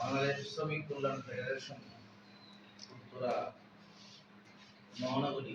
বাংলাদেশ মহানগরী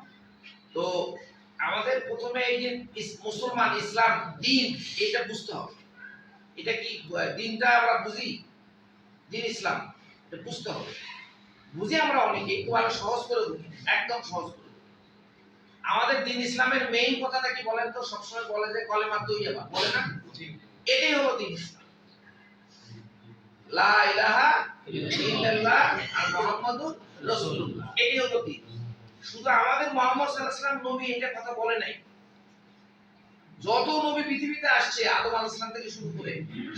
তো আমাদের প্রথমে এই যে মুসলমান, ইসলাম, দিন এটা বুঝতে হবে। এটা কি দিনটা আমরা বুঝি? দিন ইসলাম, এটা বুঝতে হবে। বুঝি আমরা অনেকে একটু আরও সহজ করে বুঝি, একদম সহজ করে আমাদের দিন ইসলামের মেইন কথাটা কি বলেন তো? সবসময় বলে যে কলেমা তৈয়াবা, বলে না? এটাই হলো দিন ইসলাম। লা ইলাহা ইল্লাল্লাহ আর মুহাম্মাদুর রাসূলুল্লাহ, এটাই হলো দিন। শুধু আমাদের মুহাম্মদ নবী এটা কথা বলে নাই। যত নবী পৃথিবীতে আসছে, আদম আলাইহিস সালাম থেকে শুরু করে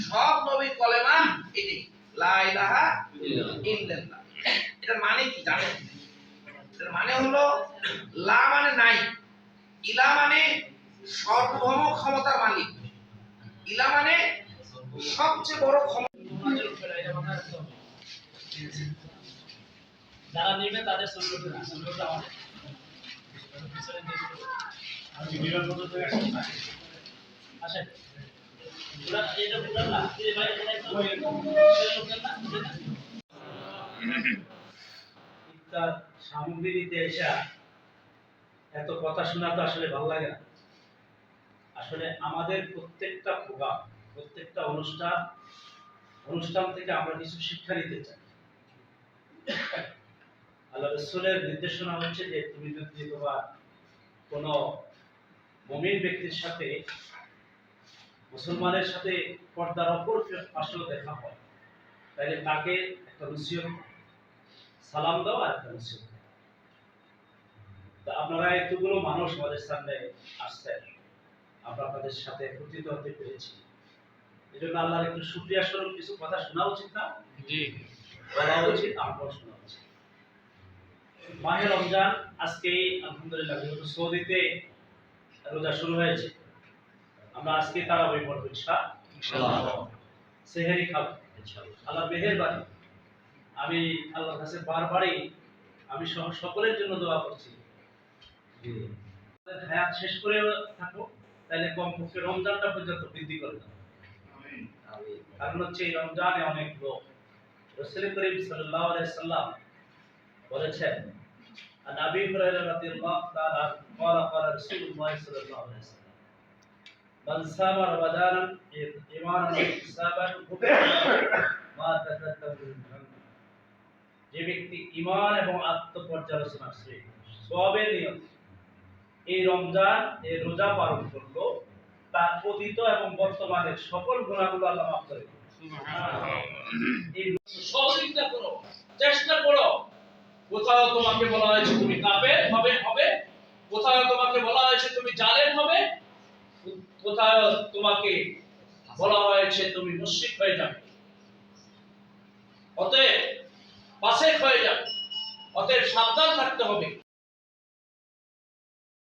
সব নবীর কলেমা এটার মানে কি জানেন? এটার মানে হলো লা মানে নাই। ইলা মানে সর্বভৌম ক্ষমতার মালিক। ইলা মানে সবচেয়ে বড় ক্ষমতা। যারা নেবে তাদের না সঙ্গে আমাদের। আসেন এটা পুরা না এই ভাই এটা একদম লোকের না বুঝেন না? ইফতার সামগ্রীতে এসে এত কথা শোনা তো আসলে ভালো লাগে না। আসলে আমাদের প্রত্যেকটা প্রোগ্রাম প্রত্যেকটা অনুষ্ঠান অনুষ্ঠান থেকে আমরা কিছু শিক্ষা নিতে চাই। আল্লাহ রসুলের নির্দেশনা হচ্ছে যে তুমি যদি তোমার কোনো মমিন ব্যক্তির সাথে মুসলমানের সাথে পর্দার অপর আসলে দেখা হয় তাহলে তাকে একটা নসিহত সালাম দাও আর একটা নসিহত তা আপনারা এতগুলো মানুষ আমাদের সামনে আসছেন। আমরা আপনাদের সাথে একত্রিত হতে পেরেছি। এই জন্য আল্লাহর একটু সুক্রিয়া স্বরূপ কিছু কথা শোনা উচিত না? বলা উচিত আমরাও শোনা মাহে রমজান আজকে আলহামদুলিল্লাহ যেহেতু সৌদিতে রোজা শুরু হয়েছে। আমরা আজকে তারা বই পড়ব ইনশাআল্লাহ। সেহেরি খাব আল্লাহ মেহেরবানি। আমি আল্লাহর কাছে বারবারই আমি সহ সকলের জন্য দোয়া করছি। হায়াত শেষ করে থাকো তাহলে কমপক্ষে রমজানটা পর্যন্ত বৃদ্ধি করে দাও। কারণ হচ্ছে এই রমজানে অনেক লোক। রসুল করিম সাল্লাল্লাহু আলাইহি সাল্লাম বলেছেন عن ابي هريره رضي الله تعالى عنه قال قال رسول الله صلى الله عليه وسلم من صام رمضان ايمانا واحتسابا غفر له ما تقدم من ذنبه যে ব্যক্তি ইমান এবং আত্মপর্যালোচনা সে সবের নিয়ত এই রমজান এই রোজা পালন করলো তার অতীত এবং বর্তমানের সকল গুণাগুলো আল্লাহ মাফ করে দিবেন। এই কোথাও তোমাকে বলা হয়েছে তুমি কাফের হবে হবে। কোথাও তোমাকে বলা হয়েছে তুমি জালেম হবে। কোথাও তোমাকে বলা হয়েছে তুমি মুশরিক হয়ে যাবে। অতএব পাশে হয়ে যাবে। অতএব সাবধান থাকতে হবে।